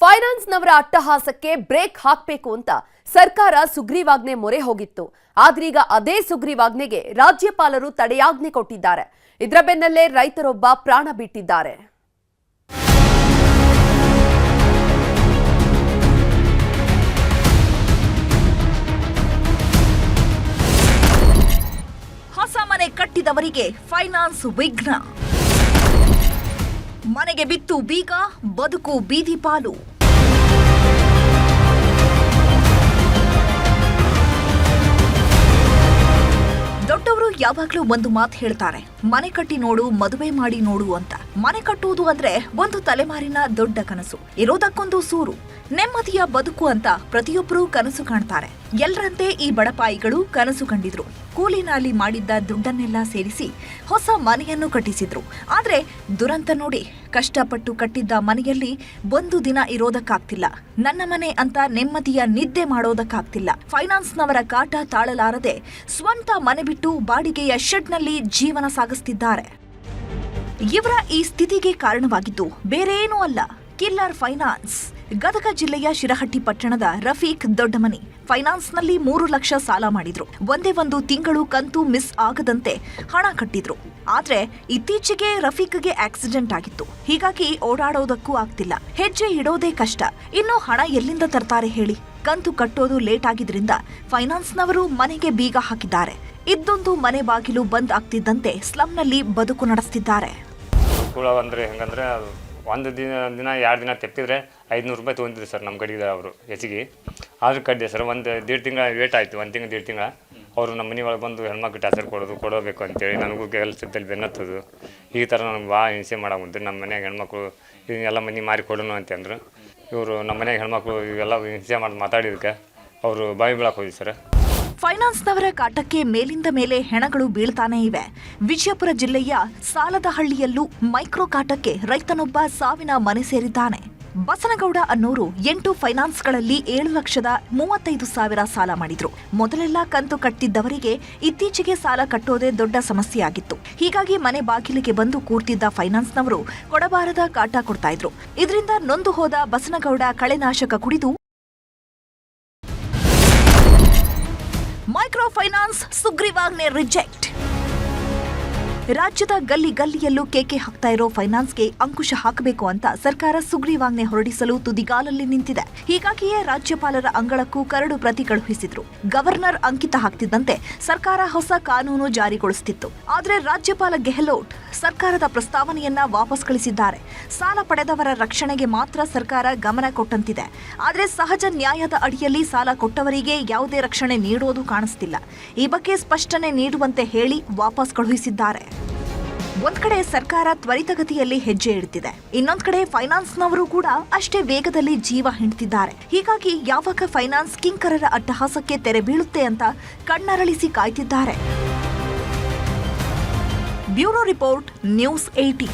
ಫೈನಾನ್ಸ್ನವರ ಅಟ್ಟಹಾಸಕ್ಕೆ break ಹಾಕಬೇಕು ಅಂತ ಸರ್ಕಾರ ಸುಗ್ರೀವಾಜ್ಞೆ ಮೊರೆ ಹೋಗಿತ್ತು. ಆದ್ರೀಗ ಅದೇ ಸುಗ್ರೀವಾಜ್ಞೆಗೆ ರಾಜ್ಯಪಾಲರು ತಡೆಯಾಜ್ಞೆ ಕೊಟ್ಟಿದ್ದಾರೆ. ಇದರ ಬೆನ್ನಲ್ಲೇ ರೈತರೊಬ್ಬ ಪ್ರಾಣ ಬಿಟ್ಟಿದ್ದಾರೆ. ಹೊಸ ಮನೆ ಕಟ್ಟಿದವರಿಗೆ ಫೈನಾನ್ಸ್ ವಿಘ್ನ. ಮನೆಗೆ ಬಿತ್ತು ಬೀಗ, ಬದುಕು ಬೀದಿ ಪಾಲು. ಯಾವಾಗ್ಲೂ ಒಂದು ಮಾತು ಹೇಳ್ತಾರೆ, ಮನೆ ಕಟ್ಟಿ ನೋಡು, ಮದುವೆ ಮಾಡಿ ನೋಡು ಅಂತ. ಮನೆ ಕಟ್ಟುವುದು ಅಂದ್ರೆ ಒಂದು ತಲೆಮಾರಿನ ದೊಡ್ಡ ಕನಸು, ಇರೋದಕ್ಕೊಂದು ಸೂರು. ನೆಮ್ಮದಿಯ ಬದುಕು ಅಂತ ಪ್ರತಿಯೊಬ್ಬರೂ ಕನಸು ಕಾಣ್ತಾರೆ. ಎಲ್ಲರಂತೆ ಈ ಬಡಪಾಯಿಗಳು ಕನಸು ಕಂಡಿದ್ರು. ಕೂಲಿ ನಾಲಿ ಮಾಡಿದ್ದ ದುಡ್ಡನ್ನೆಲ್ಲ ಸೇರಿಸಿ ಹೊಸ ಮನೆಯನ್ನು ಕಟ್ಟಿಸಿದ್ರು. ಆದರೆ ದುರಂತ ನೋಡಿ ಕಷ್ಟಪಟ್ಟು ಕಟ್ಟಿದ್ದ ಮನೆಯಲ್ಲಿ ಒಂದು ದಿನ ಇರೋದಕ್ಕಾಗ್ತಿಲ್ಲ. ನನ್ನ ಮನೆ ಅಂತ ನೆಮ್ಮದಿಯ ನಿದ್ದೆ ಮಾಡೋದಕ್ಕಾಗ್ತಿಲ್ಲ. ಫೈನಾನ್ಸ್ನವರ ಕಾಟ ತಾಳಲಾರದೆ ಸ್ವಂತ ಮನೆ ಬಿಟ್ಟು ಬಾಡಿಗೆಯ ಶೆಡ್ನಲ್ಲಿ ಜೀವನ ಸಾಗಿಸ್ತಿದ್ದಾರೆ. ಇವರ ಈ ಸ್ಥಿತಿಗೆ ಕಾರಣವಾಗಿದ್ದು ಬೇರೇನೂ ಅಲ್ಲ. Killer finance. ಗದಗ ಜಿಲ್ಲೆಯ ಶಿರಹಟ್ಟಿ ಪಟ್ಟಣದ ರಫೀಕ್ ದೊಡ್ಡಮನಿ ಫೈನಾನ್ಸ್ನಲ್ಲಿ ಮೂರು ಲಕ್ಷ ಸಾಲ ಮಾಡಿದ್ರು. ಒಂದೇ ಒಂದು ತಿಂಗಳು ಕಂತು ಮಿಸ್ ಆಗದಂತೆ ಹಣ ಕಟ್ಟಿದ್ರು. ಆದ್ರೆ ಇತ್ತೀಚೆಗೆ ರಫೀಕ್ಗೆ ಆಕ್ಸಿಡೆಂಟ್ ಆಗಿತ್ತು. ಹೀಗಾಗಿ ಓಡಾಡೋದಕ್ಕೂ ಆಗ್ತಿಲ್ಲ. ಹೆಜ್ಜೆ ಇಡೋದೇ ಕಷ್ಟ. ಇನ್ನು ಹಣ ಎಲ್ಲಿಂದ ತರ್ತಾರೆ ಹೇಳಿ? ಕಂತು ಕಟ್ಟೋದು ಲೇಟ್ ಆಗಿದ್ರಿಂದ ಫೈನಾನ್ಸ್ನವರು ಮನೆಗೆ ಬೀಗ ಹಾಕಿದ್ದಾರೆ. ಇದ್ದೊಂದು ಮನೆ ಬಾಗಿಲು ಬಂದ್ ಆಗ್ತಿದ್ದಂತೆ ಸ್ಲಂನಲ್ಲಿ ಬದುಕು ನಡೆಸ್ತಿದ್ದಾರೆ. ಒಂದು ದಿನ ದಿನ, ಎರಡು ದಿನ ತೆಪ್ಪಿದ್ರೆ ಐದುನೂರು ರೂಪಾಯಿ ತೊಗೊಂತಿದ್ರು ಸರ್ ನಮ್ಮ ಕಡೆಗೆ ಅವರು, ಹೆಚ್ಚಿಗೆ. ಆದರೂ ಕಡ್ಡೆ ಸರ್, ಒಂದು ದೇಡ್ ತಿಂಗಳ ವೇಟ್ ಆಯಿತು, ಒಂದು ತಿಂಗಳು, ದೇಡ್ ತಿಂಗಳ. ಅವರು ನಮ್ಮ ಮನೆ ಒಳಗೆ ಬಂದು ಹೆಣ್ಮಕ್ಳು ಟಾರ್ಚರ್ ಕೊಡೋದು, ಕೊಡಬೇಕು ಅಂತೇಳಿ ನನಗೂ ಕೆಲಸದಲ್ಲಿ ಬೆನ್ನತ್ತದು. ಈ ಥರ ನನಗೆ ಭಾಳ ಹಿಂಸೆ ಮಾಡಾಕುಂತು ನಮ್ಮ ಮನೆಯಾಗ ಹೆಣ್ಮಕ್ಳು ಎಲ್ಲ ಮನೆ ಮಾರಿ ಕೊಡೋಣ ಅಂತಂದ್ರು. ಇವರು ನಮ್ಮ ಮನೆಯಾಗ ಹೆಣ್ಮಕ್ಳು ಇವೆಲ್ಲ ಹಿಂಸೆ ಮಾಡಿ ಮಾತಾಡಿದ್ದಕ್ಕೆ ಅವರು ಬಾಯಿ ಬೀಳಕ್ಕೆ ಹೋಗಿ ಸರ್. ಫೈನಾನ್ಸ್ನವರ ಕಾಟಕ್ಕೆ ಮೇಲಿಂದ ಮೇಲೆ ಹೆಣಗಳು ಬೀಳ್ತಾನೆ ಇವೆ. ವಿಜಯಪುರ ಜಿಲ್ಲೆಯ ಸಾಲದಹಳ್ಳಿಯಲ್ಲೂ ಮೈಕ್ರೋ ಕಾಟಕ್ಕೆ ರೈತನೊಬ್ಬ ಸಾವಿನ ಮನೆ ಸೇರಿದ್ದಾನೆ. ಬಸನಗೌಡ ಅನ್ನೋರು ಎಂಟು ಫೈನಾನ್ಸ್ಗಳಲ್ಲಿ ಏಳು ಲಕ್ಷದ ಮೂವತ್ತೈದು ಸಾವಿರ ಸಾಲ ಮಾಡಿದ್ರು. ಮೊದಲೆಲ್ಲ ಕಂತು ಕಟ್ಟಿದ್ದವರಿಗೆ ಇತ್ತೀಚೆಗೆ ಸಾಲ ಕಟ್ಟೋದೇ ದೊಡ್ಡ ಸಮಸ್ಯೆಯಾಗಿತ್ತು. ಹೀಗಾಗಿ ಮನೆ ಬಾಗಿಲಿಗೆ ಬಂದು ಕೂರ್ತಿದ್ದ ಫೈನಾನ್ಸ್ನವರು ಕೊಡಬಾರದ ಕಾಟ ಕೊಡ್ತಾ ಇದ್ರು. ಇದರಿಂದ ನೊಂದು ಹೋದ ಬಸನಗೌಡ ಕಳೆನಾಶಕ ಕುಡಿದು ಮೈಕ್ರೋ ಫೈನಾನ್ಸ್ ಸುಗ್ರೀವಾಜ್ಞೆ ರಿಜೆಕ್ಟ್ ರಾಜ್ಯದ ಗಲ್ಲಿ ಗಲ್ಲಿಯಲ್ಲೂ ಕೇಕೆ ಹಾಕ್ತಾ ಇರೋ ಫೈನಾನ್ಸ್ಗೆ ಅಂಕುಶ ಹಾಕಬೇಕು ಅಂತ ಸರ್ಕಾರ ಸುಗ್ರೀವಾಜ್ಞೆ ಹೊರಡಿಸಲು ತುದಿಗಾಲಲ್ಲಿ ನಿಂತಿದೆ. ಹೀಗಾಗಿಯೇ ರಾಜ್ಯಪಾಲರ ಅಂಗಳಕ್ಕೂ ಕರಡು ಪ್ರತಿ ಕಳುಹಿಸಿದ್ರು ಗವರ್ನರ್ ಅಂಕಿತ ಹಾಕ್ತಿದ್ದಂತೆ ಸರ್ಕಾರ ಹೊಸ ಕಾನೂನು ಜಾರಿಗೊಳಿಸುತ್ತಿತ್ತು ಆದರೆ ರಾಜ್ಯಪಾಲ ಗೆಹ್ಲೋಟ್ ಸರ್ಕಾರದ ಪ್ರಸ್ತಾವನೆಯನ್ನ ವಾಪಸ್ ಕಳಿಸಿದ್ದಾರೆ. ಸಾಲ ಪಡೆದವರ ರಕ್ಷಣೆಗೆ ಮಾತ್ರ ಸರ್ಕಾರ ಗಮನ ಕೊಟ್ಟಂತಿದೆ. ಆದರೆ ಸಹಜ ನ್ಯಾಯದ ಅಡಿಯಲ್ಲಿ ಸಾಲ ಕೊಟ್ಟವರಿಗೆ ಯಾವುದೇ ರಕ್ಷಣೆ ನೀಡೋದು ಕಾಣಿಸ್ತಿಲ್ಲ. ಈ ಬಗ್ಗೆ ಸ್ಪಷ್ಟನೆ ನೀಡುವಂತೆ ಹೇಳಿ ವಾಪಸ್ ಕಳುಹಿಸಿದ್ದಾರೆ. ಒಂದ್ ಕಡೆ ಸರ್ಕಾರ ತ್ವರಿತಗತಿಯಲ್ಲಿ ಹೆಜ್ಜೆ ಇಡ್ತಿದೆ. ಇನ್ನೊಂದ್ ಕಡೆ ಫೈನಾನ್ಸ್ನವರು ಕೂಡ ಅಷ್ಟೇ ವೇಗದಲ್ಲಿ ಜೀವ ಹಿಂಡ್ತಿದ್ದಾರೆ. ಹೀಗಾಗಿ ಯಾವಾಗ ಫೈನಾನ್ಸ್ ಕಿಂಕರರ ಅಟ್ಟಹಾಸಕ್ಕೆ ತೆರೆ ಬೀಳುತ್ತೆ ಅಂತ ಕಣ್ಣರಳಿಸಿ ಕಾಯ್ತಿದ್ದಾರೆ. Bureau report, news eighty